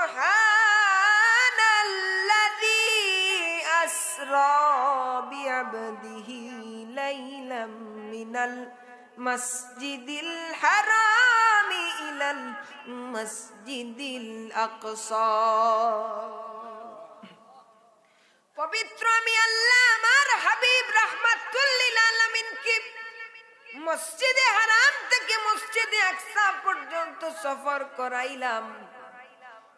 সুবহানাল্লাযী আসরা বিআবদিহি লাইলাম মিনাল মাসজিদিল হারামি ইলাল মাসজিদিল আকসা। পবিত্র আমি আল্লাহ, আমার হাবিব রাহমাতুল্লিল আলামিনকে মসজিদে হারাম থেকে মসজিদে আকসা পর্যন্ত সফর করাইলাম।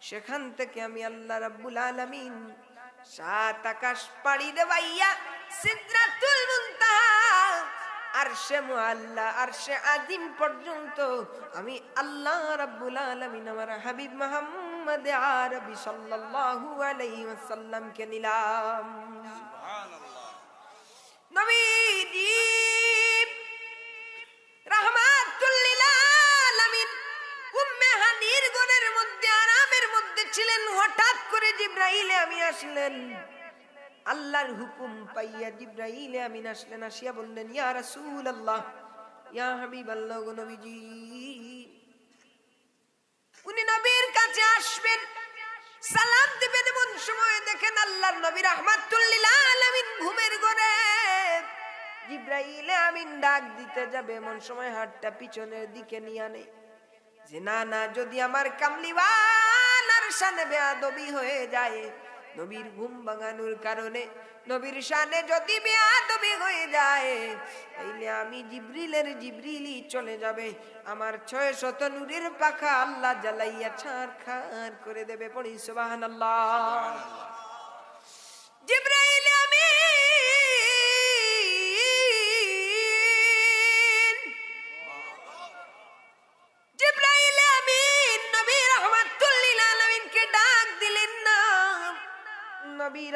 সেখান থেকে আমি আল্লাহ রাব্বুল আলামিন সাত আকাশ পাড়ি দেবাইয়া সিদরাতুল মুনতাহা। আরশে মুআল্লা আরশে আজিম পর্যন্ত আমি আল্লাহ রাব্বুল আলামিন আমার হাবিব মুহাম্মদ আরবি সাল্লাল্লাহু আলাইহি ওয়াসাল্লামকে নিলাম। নবীজি রাহমাতুল আমি আসলেন। আল্লাহর হুকুম পাইয়া জিব্রাইলে আমিন আসলেন, আসিয়া বললেন, ইয়া রাসূলুল্লাহ, ইয়া হাবিবাল্লাহ গো নবীজি। উনি নবীর কাছে আসবেন, সালাম দিবেন এমন সময় দেখেন আল্লাহর নবী রাহমাতুল লিল আলামিন ঘুমের ঘরে। জিব্রাইলে আমিন ডাক দিতে যাবে, এমন সময় হাতটা পিছনের দিকে নিয়ে আনে। যে না না, যদি আমার কামলিওয়ালার সানে বেয়াদবি হয়ে যায় নবীর ঘুম ভাঙানোর কারণে নবীর সানে যদি বেয়াদবি হয়ে যায়, তাইলে আমি জিব্রিলের জিব্রিলি চলে যাবে। আমার ছয় শত নূরের পাখা আল্লাহ জ্বালাইয়া ছাড় খার করে দেবে পড়ি সুবাহ জিব্রাইল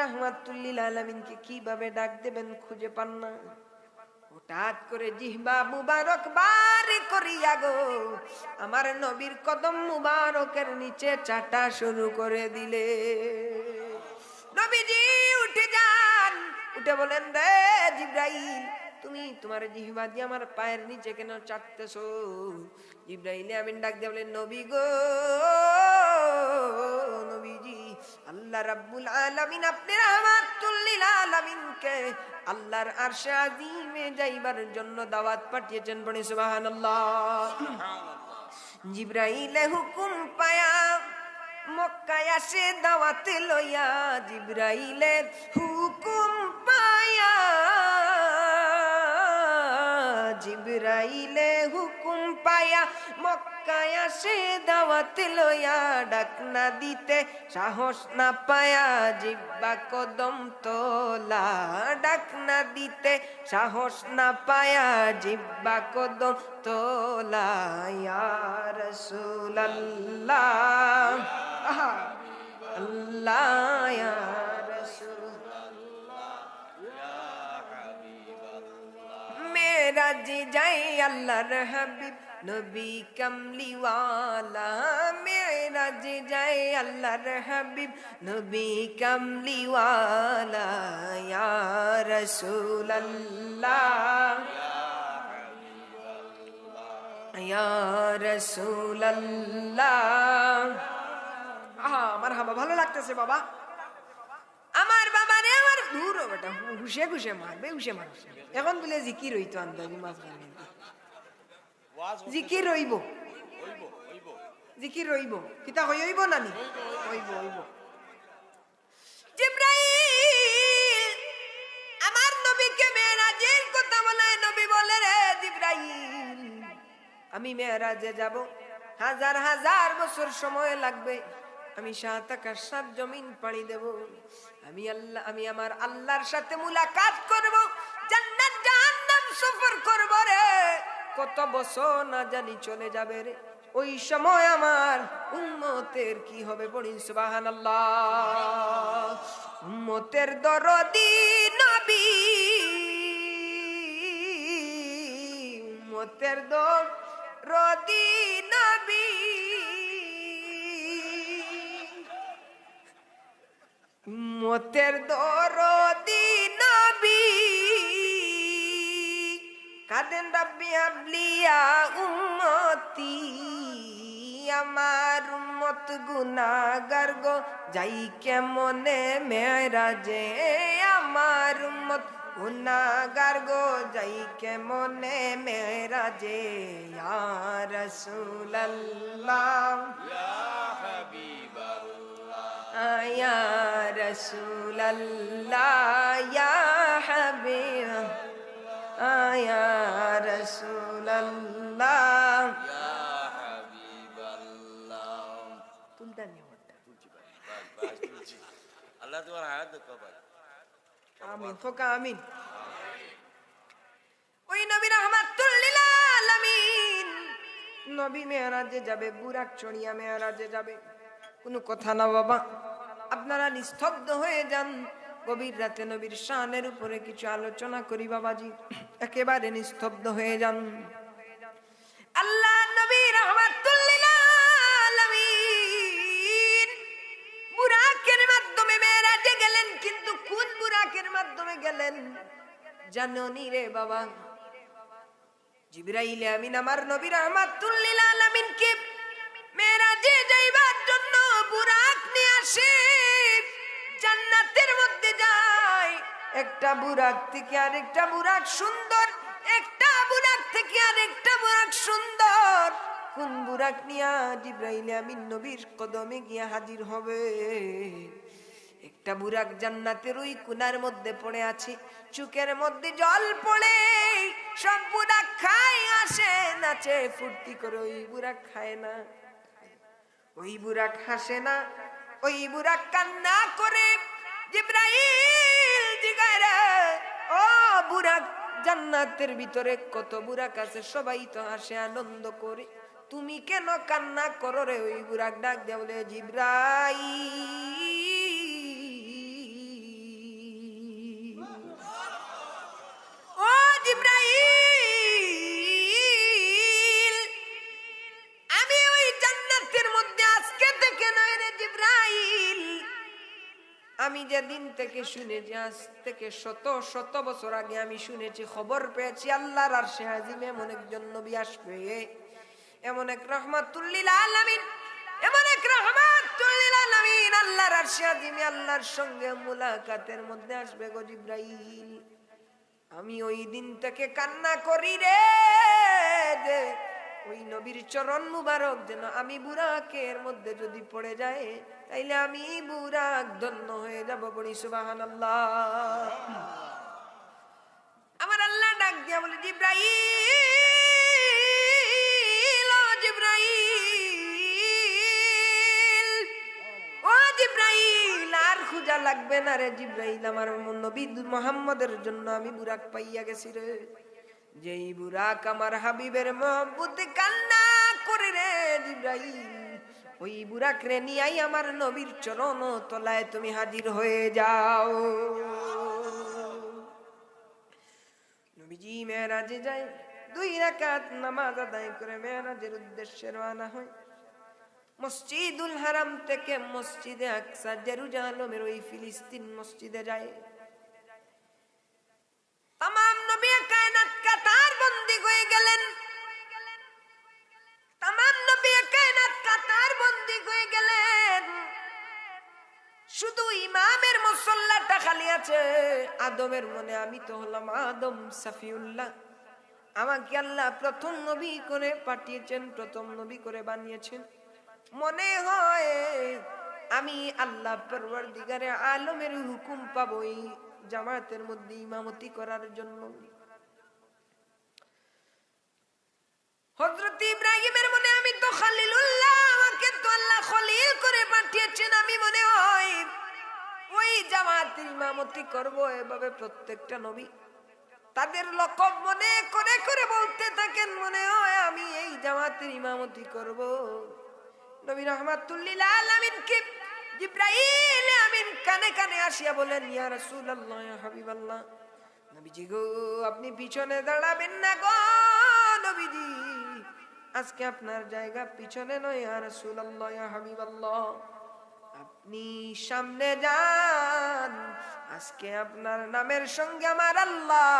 নবী রাহমাতুল লিল আলামিনকে কীভাবে ডাক দেবেন খুঁজে পান না। হঠাৎ করে জিহবা মুবারক বারে করিয়া গো, আমার নবীর কদম মুবারকের নিচে চাটা শুরু করে দিলে। নবীজি উঠে যান, উঠে বলেন, রে জিব্রাইল, তুমি তোমার জিহবা দিয়ে আমার পায়ের নিচে কেন চাটতেছো? জিব্রাইলে আমি ডাক দিয়ে বলেন, নবী গো আল্লাহ রাব্বুল আলামিন আপনি রাহমাতুল লিল আলামিনকে আল্লাহর আরশে আজিমে যাইবার জন্য দাওয়াত পাঠিয়েছেন বনি সুবহানাল্লাহ। জিব্রাইলে হুকুম পায়া মক্কায় আসে দাওয়াতে লইয়া জিব্রাইলে হুকুম পায়া জিব্রাইলে হুকুম পায়া, মক্কায় আসে দাওয়াতে লইয়া, ডাক না দিতে সাহস না পায়া, জিব্বা কদম তোলা, ডাক না দিতে সাহস না পায়া, জিব্বা কদম তোলা, ইয়া রাসূলুল্লাহ আল্লাহ মেরাজ যাই আল্লাহর হাবিব, নবী কামলিওয়ালা মেরাজ যাই আল্লাহর হাবিব, নবী কামলিওয়ালা, ইয়া রাসূলুল্লাহ ইয়া রাসূলুল্লাহ। আহা আমার হাবা ভালো লাগতেছে বাবা আমার বাবা রে আমার দূর বেটা হুসে খুশে মারবে হুসে এখন বলে জিকির হইতো আন্দাজি মাছ গানে জিকির রইব জিকির রইব কিতা হই হইব নানি হইব হইব আমার নবীকে মেরাজের কথা বলে নবী বলে রে জিব্রাইল আমি যাব হাজার হাজার বছর সময় লাগবে আমি সাত আকাশ সাত জমিন পাড়ি দেব। আমি আল্লাহ, আমি আমার আল্লাহর সাথে মুলাকাত করব। জান্নাত, জাহান্নাম সফর করব রে। কত বছর না জানি চলে যাবে রে। ওই সময় আমার উম্মতের কি হবে পড়ি সুবহানাল্লাহ। উম্মতের দরদি নবী। উম্মতের দরদি উম্মতের দরদি নবী। কাদেন রাব্বি আবলিয়া উম্মতি। আমার উম্মত গুনাগার গো, যাই কেমনে মেরাজে। আমার উম্মত গুনাগার গো, যাই কেমনে মেরাজে। ইয়া রাসূলুল্লাহ। রাসূলুল্লাহ ইয়া হাবিব ইয়া রাসূলুল্লাহ। তুলতাম আমারটা আল্লাহ তোমার হায়াত দেখো ভাই আমিন। খোকা আমিন ওই নবী রহমাতুল লিল আলামিন। নবী মেরাজে যাবে বুরাক চড়িয়া মেরাজে যাবে। কোনো কথা না বাবা। আপনারা নিস্তব্ধ হয়ে যান। গভীর রাতে নবীর শানের উপরে কিছু আলোচনা করি, বাবাজি। একেবারে নিস্তব্ধ হয়ে যান। আল্লাহ নবী জাননি রে বাবা? জিবরাইল আমিন আমার নবী রহমাতুল্লিল আলামিনকে একটা বুরাক থেকে আরেকটা বুরাক সুন্দর, একটা বুরাক থেকে আরেকটা বুরাক সুন্দর। কোন বুরাক নিয়া জিব্রাইল আমিন নবীর কদমে গিয়া হাজির হবে? একটা বুরাক জান্নাতের ওই কুনার মধ্যে পড়ে আছে চুকের মধ্যে জল পড়ে। সব বুরাক খায় আসে নাচে, ফুর্তি করে, ওই বুরাক খায় না। ওই বুরাক হাসে না, ওই বুরাক কান্না করে। জিব্রাইল ও বুড়া জান্নাতের ভিতরে কত বুরাক কাছে সবাই তো হাসে আনন্দ করে। তুমি কেন কান্না করো রে ওই বুরাক ডাক দেওয়া বলে, জিব্রাইল। আমি যেদিন থেকে শুনেছি, আজ থেকে শত শত বছর আগে আমি শুনেছি, খবর পেয়েছি, আল্লাহর আর সে আজিম এমন একজন নবী আসবে। এমন এক রহমাতুল্লিল আলামিন, এমন এক রহমাতুল্লিল আলামিন আল্লাহর আর সে আজিমে আল্লাহর সঙ্গে মুলাকাতের মধ্যে আসবে গো আমি ওই দিন থেকে কান্না করি রে। ওই নবীর চরণ মুবারক যেন আমি বুরাকের মধ্যে যদি পড়ে যায়, তাইলে আমি বুরাক ধন্য হয়ে যাব বলি সুবাহান আমার আল্লাহ ডাক দিয়া বলে, জিব্রাইল, ও আর খুঁজা লাগবে না রে জিব্রাইল, আমার নবী মোহাম্মদের জন্য আমি বুরাক পাইয়া গেছি রে। যেই বুরাক আমার হাবিবের মহব্বতে কান্না করে রে জিব্রাইল, ওই বুরাক রে নিয়াই আমার নবীর চরণ তলায় তুমি হাজির হয়ে যাও। নবীজি মেয়েরাজে যায়, দুই রাকাত নামাজ আদায় করে মেয়েরাজের উদ্দেশ্যে রওনা হয়। মসজিদুল হারাম থেকে মসজিদে আকসা জেরুজালমের ওই ফিলিস্তিন মসজিদে যায়। তামাম নবী আছে। আদমের মনে আমি তো হলাম আদম সাফিউল্লাহ। আমাকে আল্লাহ প্রথম নবী করে পাঠিয়েছেন, প্রথম নবী করে বানিয়েছেন। মনে হয় আমি আল্লাহ পরবর্তীকারে আলমের হুকুম পাবো এই জামাতের মধ্যে ইমামতি করার জন্য। হজরত ইব্রাহিমের মনে আমি তো খালিলুল্লাহ, আমাকে তো আল্লাহ খলিল করে পাঠিয়েছেন। আমি মনে হয় ওই জামাতের ইমামতি করব এভাবে প্রত্যেকটা নবী। তাদের লকব মনে করে করে বলতে থাকেন, মনে হয় আমি এই জামাতের ইমামতি করব। নবী রহমাতুল্লিল আলামিনকে জিব্রাইল আমিন কানে কানে আসিয়া বলেন, ইয়া রাসূলুল্লাহ, ইয়া হাবিবাল্লাহ, নবীজি গো, আপনি পিছনে দাঁড়াবেন না গো, নবীজি। আজকে আপনার জায়গা পিছনে নয়, ইয়া রাসূলুল্লাহ, ইয়া হাবিবাল্লাহ। সামনে যান। আজকে আপনার নামের সঙ্গে আমার আল্লাহ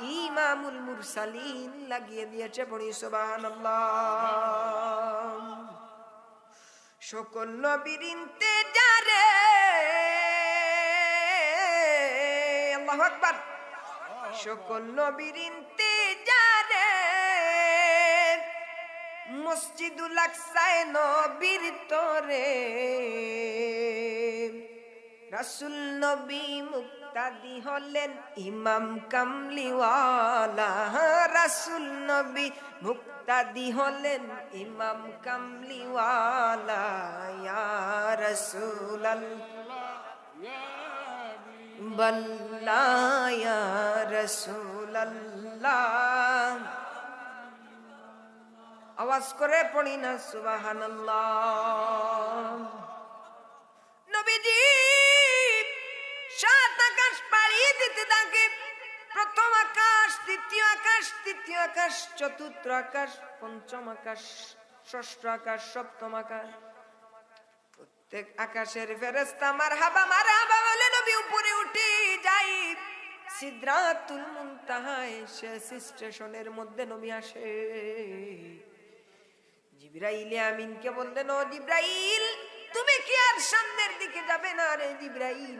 ইমামুল মুরসালিন লাগিয়ে দিয়েছে পড়ি, সুবহানাল্লাহ। সকল নবীর ইনতে যারে আল্লাহু আকবার। সকল নবীর মসজিদুল আকসায় নবীর তরে। রাসুল নবী মুক্তাদি হলেন ইমাম কামলিওয়ালা। রাসুল নবী মুক্তাদি হলেন ইমাম কামলিওয়ালা। ইয়া রাসূল বল্লা, ইয়া আওয়াজ করে পড়ি না, সুবহানাল্লাহ। নবীজি, সাত আকাশ পাড়ি দিতে থাকে। প্রথম আকাশ, দ্বিতীয় আকাশ, তৃতীয় আকাশ, চতুর্থ আকাশ, পঞ্চম আকাশ, ষষ্ঠ আকাশ, সপ্তম আকাশ। প্রত্যেক আকাশের ফেরেস্তা মার হাবা মার হাবা বলে নবী উপরে উঠে যাই। সিদ্রাতুল মুনতাহায় শেষ স্টেশনের মধ্যে নবী আসে। জিব্রাইলে আমিনকে বললেন, ও জিব্রাইল, তুমি কি আর সামনের দিকে যাবে না রে জিব্রাইল?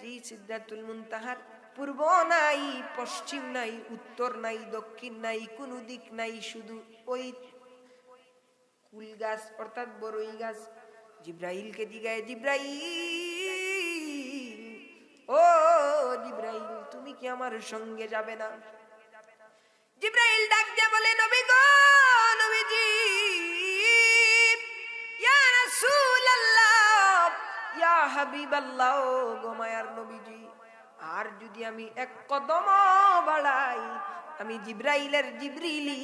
জি, সিদ্ধাতুল মুনতাহার, পূর্ব নাই, পশ্চিম নাই, উত্তর নাই, দক্ষিণ নাই, কোন দিক নাই, শুধু ওই কুল গাছ, অর্থাৎ বড়ই গাছ। জিব্রাইলকে জিগায়, জিব্রাইল, ও জিব্রাইল, তুমি কি আমার সঙ্গে যাবে না? জিব্রাইল ডাক দিয়ে বলে, নবী গো আর যদি আমি এক কদম বাড়াই, আমি জিব্রাইলের জিব্রিলি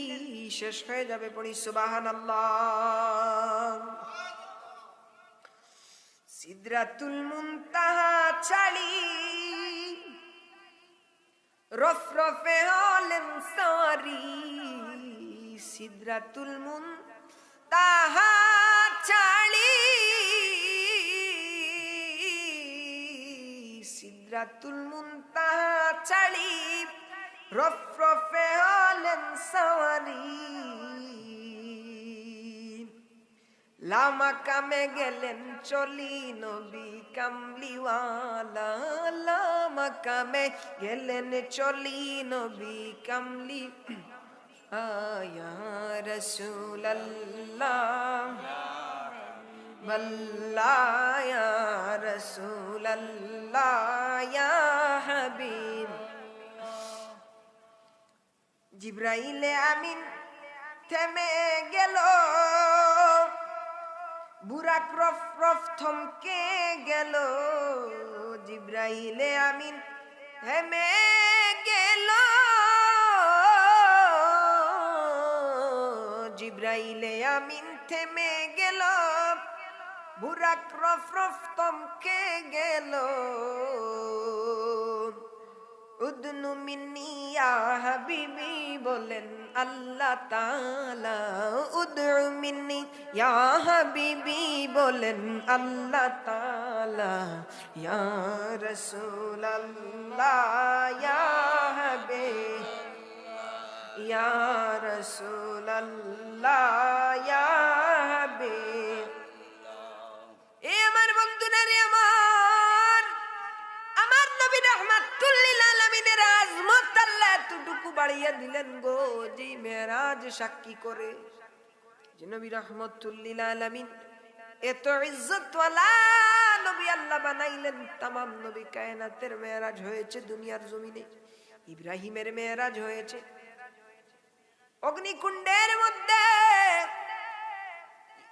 শেষ হয়ে যাবে পড়ি, সুবহানাল্লাহ। সিদরাতুল মুনতাহা ছাড়ি, রফরফে হলেন সারি। সিদরাতুল মুন তাহা ছাড়ি। সিদরাতুল মুন তাহা ছাড়ি রফরফে হলেন সারি লামা কামে গেলেন চলি নবী কামলিওয়ালা, লামা কামে গেলেন চলি নবী কামলি। আয়া রসুল্লাহ বল্লায়া রসুল্লাহ হাবিব। জিব্রাইলে আমিন থেমে গেল। বুরাক রফ রফ থমকে গেল। জিব্রাইলে আমিন থেমে গেল। জিব্রাইলে আমিন থেমে গেল। বুরাক রফ রফ থমকে গেল। উদনু মিন্নি ইয়া হাবিবি বলেন, আল্লাহ তাআলা উদু মিন্নি ইয়া হাবিবি বলেন, আল্লাহ তাআলা, ইয়া রাসূলুল্লাহ, ইয়া হাবিব, ইয়া রাসূলুল্লাহ, ইয়া হয়েছে দুনিয়ার জমিনে। ইব্রাহিমের মেরাজ হয়েছে। অগ্নিকুণ্ডের মধ্যে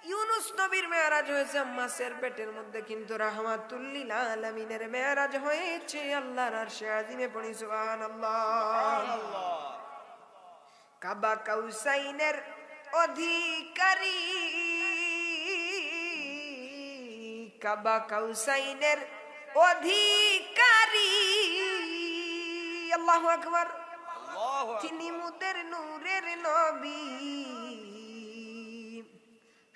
ইউনুস নবীর মেয়ারাজ হয়েছে মাসের পেটের মধ্যে কিন্তু রাহমাতুল্লিল আলামিনের মেয়ারাজ হয়েছে আল্লাহর আরশে আজিমে পড়ি সুবহানাল্লাহ। কাবা কাউসাইনের অধিকারী। কাবা কাউসাইনের অধিকারী। আল্লাহু আকবার। তিনি মুদের নূরের নবী।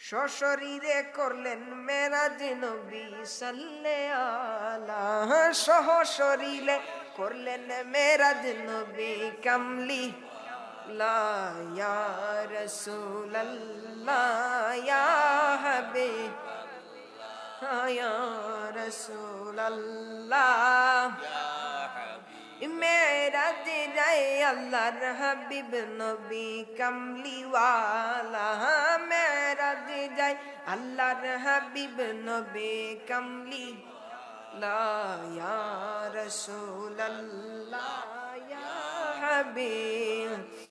সশরীরে করলেন মেরাজ নবী সাল্লে আলা সহ শরীরে করলেন মেরাজ নবী কামলি। লা ইয়া মেরাজ রায় আল্লাহর হাবিব নবী কামলিওয়ালা মেরাজ যাই আল্লাহর হাবিব নবী কামলি লা রাসূলুল্লাহ ইয়া হাবিব